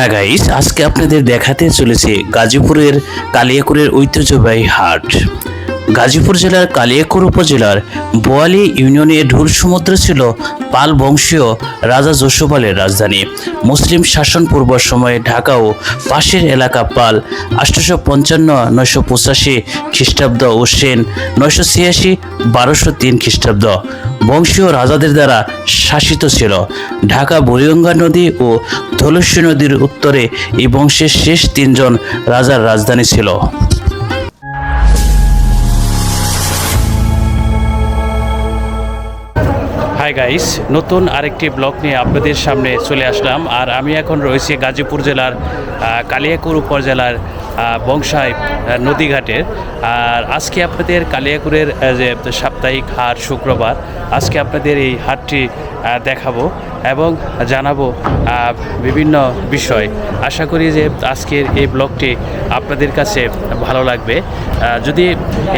হ্যাঁ গাইস আজকে আপনাদের দেখাতে চলেছে গাজীপুরের কালিয়াকুরের ঐতিহ্যবাহী হাট। গাজীপুর জেলার কালিয়াকুর উপজেলার বোয়ালি ইউনিয়নে ঢুল সমুদ্র ছিল পাল বংশীয় রাজা যশোপালের রাজধানী। মুসলিম শাসন পূর্ব সময়ে ঢাকা ও পাশের এলাকা পাল আঠারোশো পঞ্চান্ন, নয়শো পঁচাশি খ্রিস্টাব্দ ও সেন নয়শো ছিয়াশি, বারোশো তিন খ্রিস্টাব্দ। বংশীয় রাজাদের দ্বারা শাসিত ছিল। ঢাকা বুড়িগঙ্গা নদী ও ধলস্যী নদীর উত্তরে এই বংশের শেষ তিনজন রাজার রাজধানী ছিল। হাই গাইস, নতুন আরেকটি ব্লগ নিয়ে আপনাদের সামনে চলে আসলাম। আর আমি এখন রয়েছি গাজীপুর জেলার কালিয়াকুর উপজেলার বংশাই নদীঘাটের। আর আজকে আপনাদের কালিয়াকুরের যে সাপ্তাহিক হাট শুক্রবার, আজকে আপনাদের এই হাটটি দেখাবো এবং জানাব বিভিন্ন বিষয়। আশা করি যে আজকের এই ব্লগটি আপনাদের কাছে ভালো লাগবে। যদি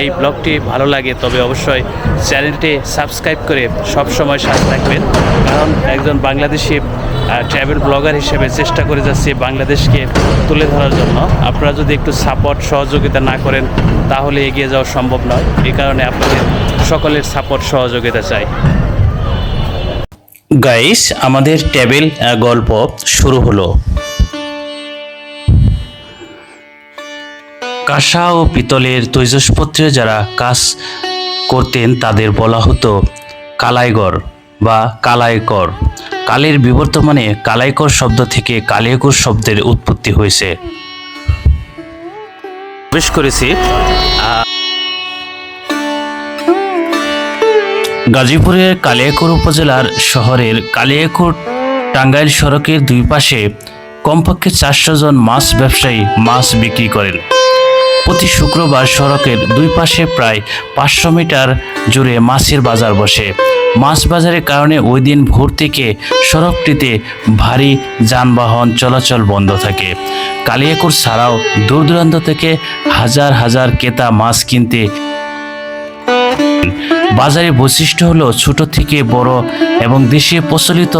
এই ব্লগটি ভালো লাগে, তবে অবশ্যই চ্যানেলটি সাবস্ক্রাইব করে সব সময় সাথে থাকবেন। কারণ একজন বাংলাদেশি ট্রাভেল ব্লগার হিসেবে চেষ্টা করে যাচ্ছি বাংলাদেশকে তুলে ধরার জন্য। আপনারা যদি একটু সাপোর্ট সহযোগিতা না করেন, তাহলে এগিয়ে যাওয়া সম্ভব নয়। এই কারণে আপনাদের সকলের সাপোর্ট সহযোগিতা চাই। গাইস আমাদের টেবিল গল্প শুরু হলো। কাঁসা ও পিতলের তৈজসপত্রে যারা কাজ করতেন, তাদের বলা হতো কালাইগর বা কালাইকর। কালের বিবর্তমানে কালাইকর শব্দ থেকে কালিয়াকুর শব্দের উৎপত্তি হয়েছে। প্রবেশ করেছি গাজীপুরের কালিয়াকুর উপজেলার শহরের কালিয়াকুর টাঙ্গাইল সড়কের দুই পাশে কমপক্ষে চারশো জন মাছ ব্যবসায়ী মাছ বিক্রি করেন। প্রতি শুক্রবার সড়কের দুই পাশে প্রায় পাঁচশো মিটার জুড়ে মাছের বাজার বসে। মাছ বাজারের কারণে ওই দিন ভোর থেকে সড়কটিতে ভারী যানবাহন চলাচল বন্ধ থাকে। কালিয়াকুর ছাড়াও দূর দূরান্ত থেকে হাজার হাজার ক্রেতা মাছ কিনতে বাজারের বৈশিষ্ট্য হলো ছোট থেকে বড় এবং দেশে প্রচলিত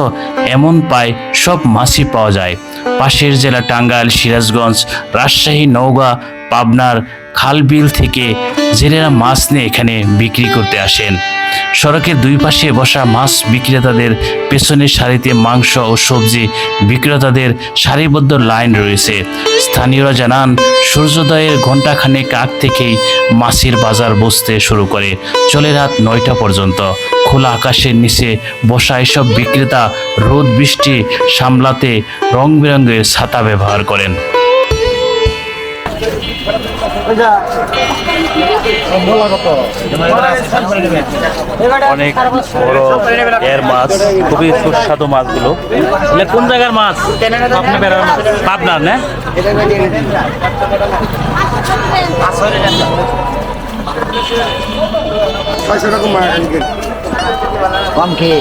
এমন পায় সব মাছই পাওয়া যায়। পাশের জেলা টাঙ্গাইল, সিরাজগঞ্জ, রাজশাহী, নওগাঁ, পাবনার খালবিল থেকে জেলেরা মাছ নিয়ে এখানে বিক্রি করতে আসেন। সড়কের দুই পাশে বসা মাছ বিক্রেতাদের পেছনের সারিতে মাংস ও সবজি বিক্রেতাদের সারিবদ্ধ লাইন রয়েছে। স্থানীয়রা জানান, সূর্যোদয়ের ঘণ্টাখানেক আগ থেকেই মাছের বাজার বসতে শুরু করে। চলে রাত নয়টা পর্যন্ত। খোলা আকাশের নিচে বসা এসব বিক্রেতা রোদ বৃষ্টি সামলাতে রং বেরঙের ছাতা ব্যবহার করেন। অনেক বড় এর মাছ খুবই সুস্বাদু মাছগুলো। এগুলো কোন জায়গার মাছ? আপনি বেড়ার মাছ। পাবনার না? কম খেয়ে।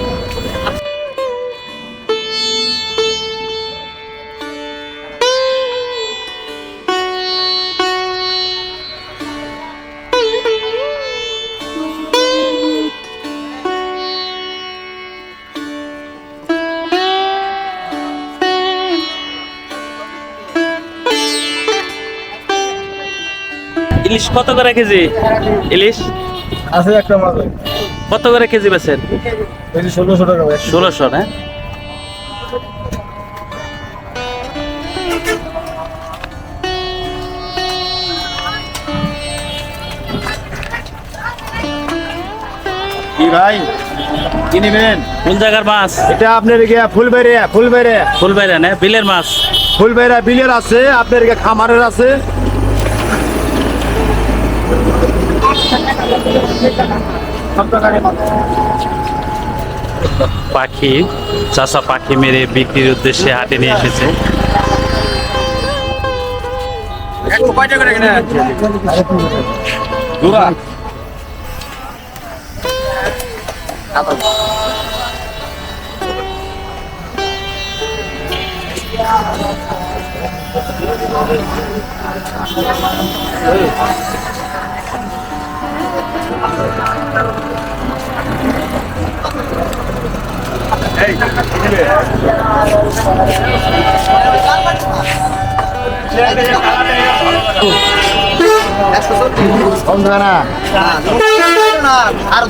ইলিশ কত করে কেজি? ইলিশ? আছে একটা মাছ কত করে কেজি বেছেন এই যে ষোলোশো টাকা। ষোলোশো না? কি ভাই? কি নেবেন? কোন জায়গার মাছ? এটা আপনার গিয়া ফুলবেড়ে ফুলবেড়ে ফুলবাইরা না? বিলের মাছ। ফুলবেড়া বিলের আছে আপনার গিয়া খামারের আছে? পাখি চাষা পাখি মেরে বিক্রির উদ্দেশ্যে হাটে নিয়ে এসেছে। জোড়া না আর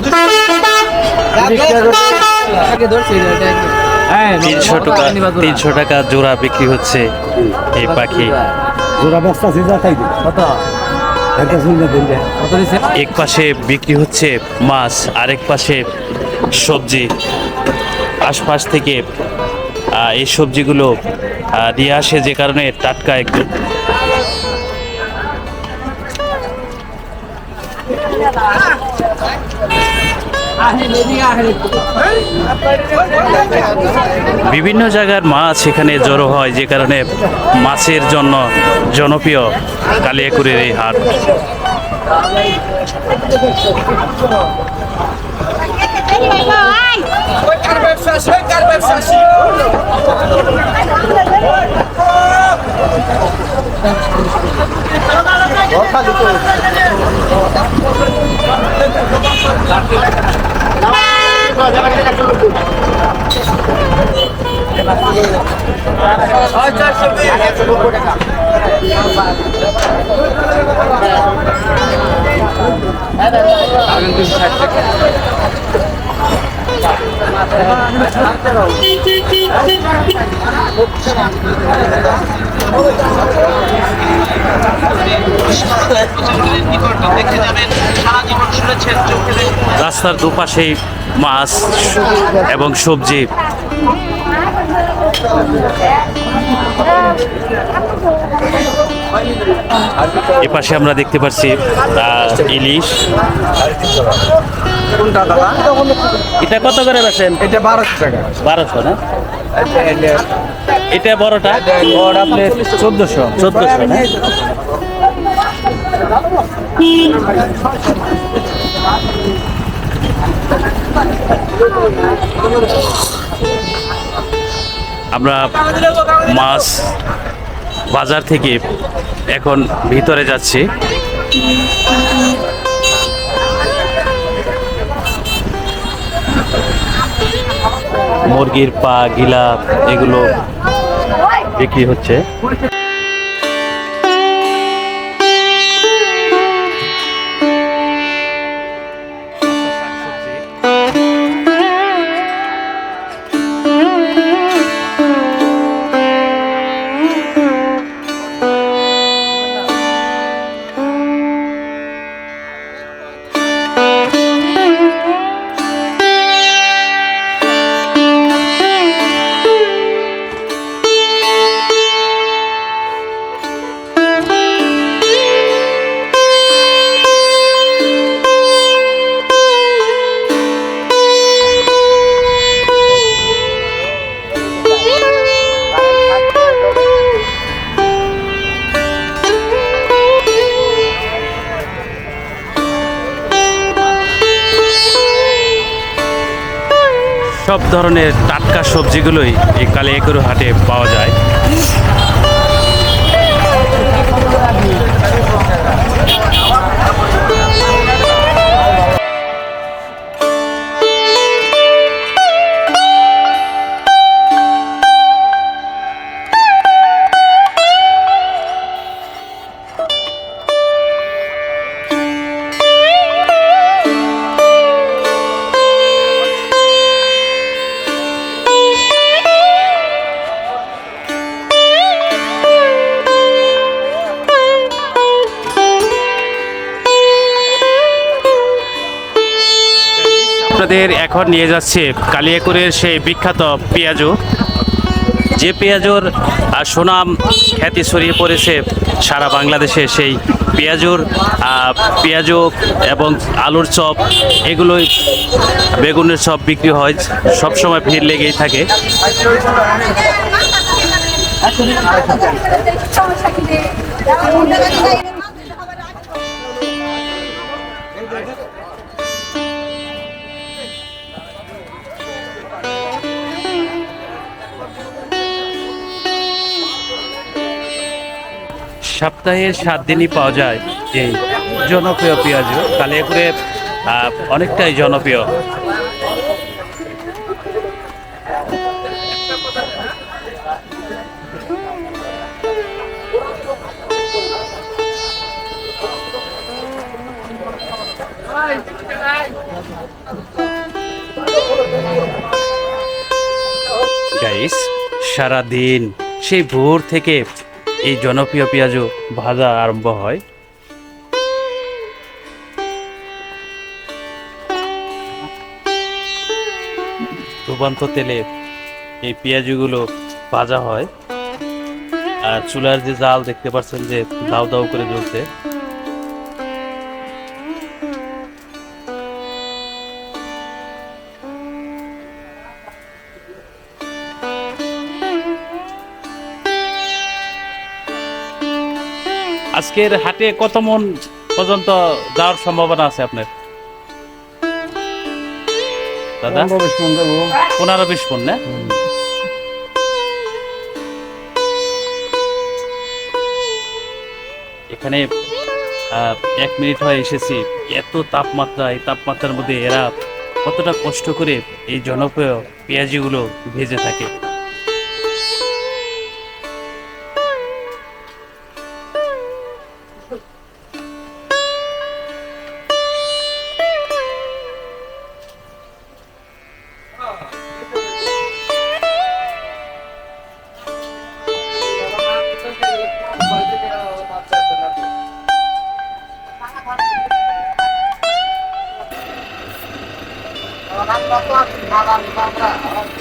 তিনশো টাকা তিনশো টাকা জোড়া বিক্রি হচ্ছে এই পাখি। জোড়া বস্তা সিজা খাই দিই কত? এক পাশে বিক্রি হচ্ছে মাছ, আরেক পাশে সবজি। আশপাশ থেকে এই সবজিগুলো দিয়ে আসে যে কারণে টাটকা একদম বিভিন্ন জায়গার মাছ এখানে জড়ো হয় যে কারণে মাছের জন্য জনপ্রিয় কালিয়াকুড়ির এই হাট। সরকার ব্যবসা সরকার ব্যবসা টাকা রাস্তার দুপাশেই মাছ এবং সবজি। এপাশে আমরা দেখতে পাচ্ছি ইলিশ। কোনটা দাদা? এটা কত করে বেছেন এটা বারোশো টাকা। বারোশো না? এটা বড়টা? বড় আপনি চোদ্দশো। চোদ্দশো না? আমরা মাছ বাজার থেকে এখন ভিতরে যাচ্ছি। মুরগির পা গিলাপ এগুলো বিক্রি হচ্ছে। সব ধরনের টাটকা সবজিগুলোই এই কালিয়াকুরু হাটে পাওয়া যায়। আপনাদের এখন নিয়ে যাচ্ছে কালিয়াকুরের সেই বিখ্যাত পেঁয়াজু। যে পেঁয়াজুর সুনাম খ্যাতি ছড়িয়ে পড়েছে সারা বাংলাদেশে, সেই পেঁয়াজুর পেঁয়াজু এবং আলুর চপ, এগুলোই বেগুনের চপ বিক্রি হয় সব সময় ভিড় লেগেই থাকে। সপ্তাহের সাত দিনই পাওয়া যায়। এই জনপ্রিয় পেঁয়াজ আহ, অনেকটাই জনপ্রিয়। গাইস সারাদিন সেই ভোর থেকে এই জনপ্রিয় পেঁয়াজও ভাজা আরম্ভ হয়। ডুবান্ত তেলে এই পেঁয়াজগুলো ভাজা হয়। আর চুলার যে জাল দেখতে পাচ্ছেন যে দাউ দাও করে জ্বলছে। আজকের হাটে কত মন পর্যন্ত যাওয়ার সম্ভাবনা আছে আপনার? দাদা? পনেরো বিশ মন না? এখানে এক মিনিট হয় এসেছি। এত তাপমাত্রা এই তাপমাত্রার মধ্যে এরা কতটা কষ্ট করে এই জনপ্রিয় পেঁয়াজিগুলো ভেজে থাকে।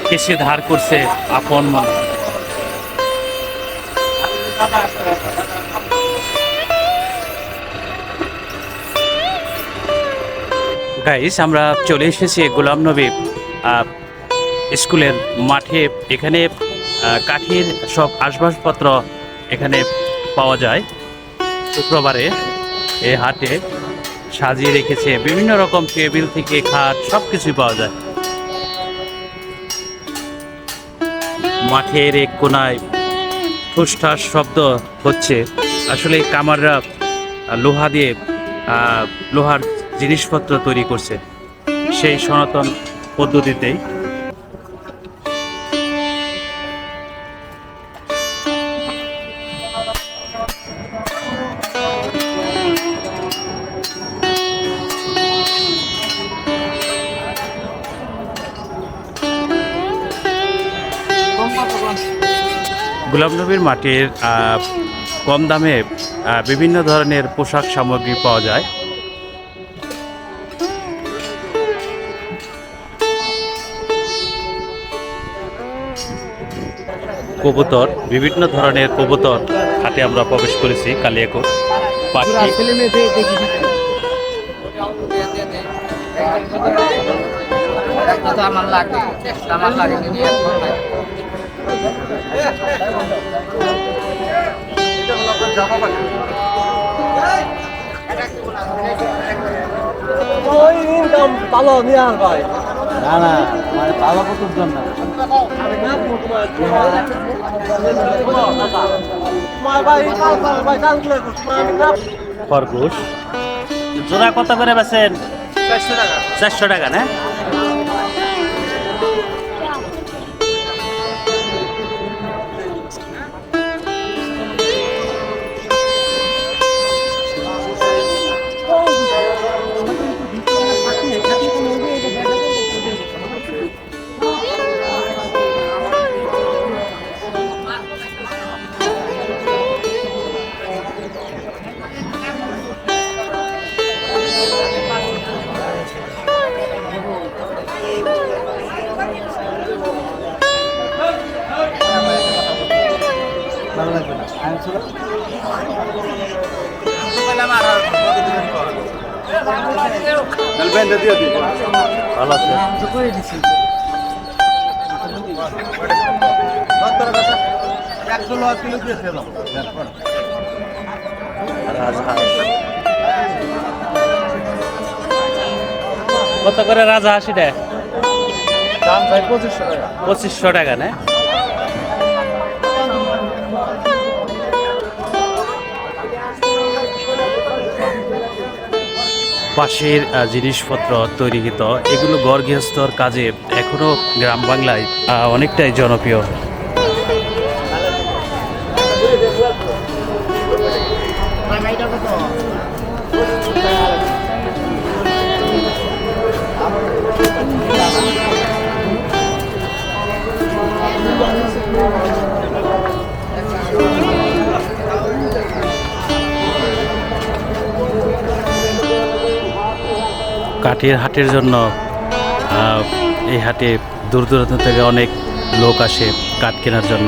কেসে ধার করছে আপন গাইস আমরা চলে এসেছি গোলাম নবী স্কুলের মাঠে। এখানে কাঠের সব আসবাবপত্র এখানে পাওয়া যায়। শুক্রবারে এই হাটে সাজিয়ে রেখেছে। বিভিন্ন রকম টেবিল থেকে খাট সব কিছুই পাওয়া যায়। মাঠের এক কোনায় ঠুসঠাস শব্দ হচ্ছে। আসলে কামাররা লোহা দিয়ে লোহার জিনিসপত্র তৈরি করছে। সেই সনাতন পদ্ধতিতেই গোলাম নবীর মাটির কম দামে বিভিন্ন ধরনের পোশাক সামগ্রী পাওয়া যায়। কবুতর বিভিন্ন ধরনের কবুতর হাটে আমরা প্রবেশ করেছি কালিয়াকোট পাখি আমার লাগে আমার লাগে। না না মানে ভালো কত জন্য খরগোশ জোড়া কত করে বেছেন চারশো টাকা না? ভালো আছে দিয়ে কত করে রাজা হাসিটা দাম ভাই পঁচিশশো টাকা। পঁচিশশো টাকা না? পাশের জিনিসপত্র তৈরি তৈরিকৃত এগুলো গড় গৃহস্থর কাজে এখনও গ্রাম বাংলায় অনেকটাই জনপ্রিয়। কাঠের হাটের জন্য এই হাটে দূর দূরান্ত থেকে অনেক লোক আসে কাঠ কেনার জন্য।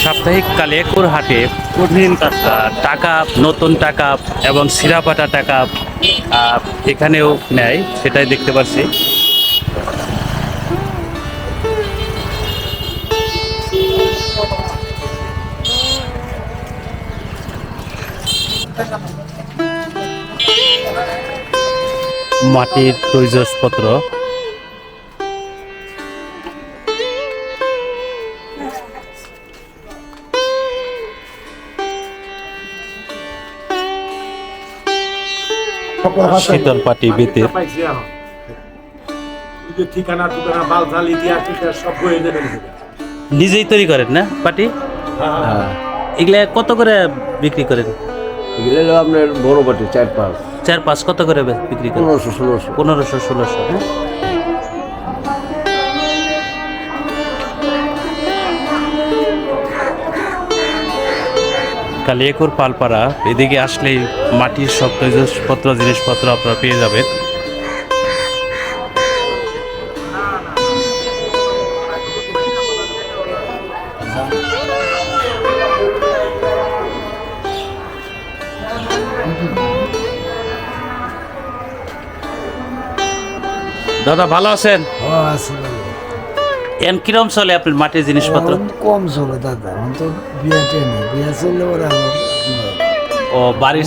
সাপ্তাহিক কালে কোর হাটে কঠিন টাকা নতুন টাকা এবং সিরাপাটা টাকা এখানেও নেয়, সেটাই দেখতে পাচ্ছি। মাটির তৈজসপত্র। শীতল পাটি বেতের। ঠিকানা ইতিহাস সব বয়ে দেবেন নিজেই তৈরি করেন না পাটি? এগুলা কত করে বিক্রি করেন? এগুলো আপনার বড় বাটি চার পাঁচ। চার পাঁচ কত করে বিক্রি করেন পনেরোশো ষোলোশো। পনেরোশো ষোলোশো হ্যাঁ? কালিয়াকুর পালপাড়া এদিকে আসলেই মাটির সব তৈজসপত্র জিনিসপত্র আপনারা পেয়ে যাবেন। দাদা ভালো আছেন? এন কিরম চলে আপনার মাটির জিনিসপত্র? কম চলে দাদা তো বিয়ে টেনে বিয়ে চললে ওরা ও বাড়ির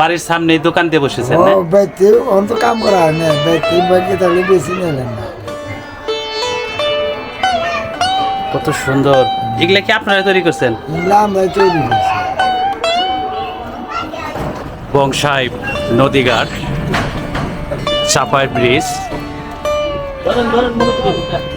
বাড়ির সামনে দোকান দিয়ে বসেছেন না? বাইতে অন তো কাম করা না বাইতে বাকি তাহলে বেশি নিলেন না। কত সুন্দর। এগুলা কি আপনারা তৈরি করছেন? এগুলো আমরা তৈরি করছি। বংশাই নদীঘাট চাপাই ব্রিজ 滚滚滚滚。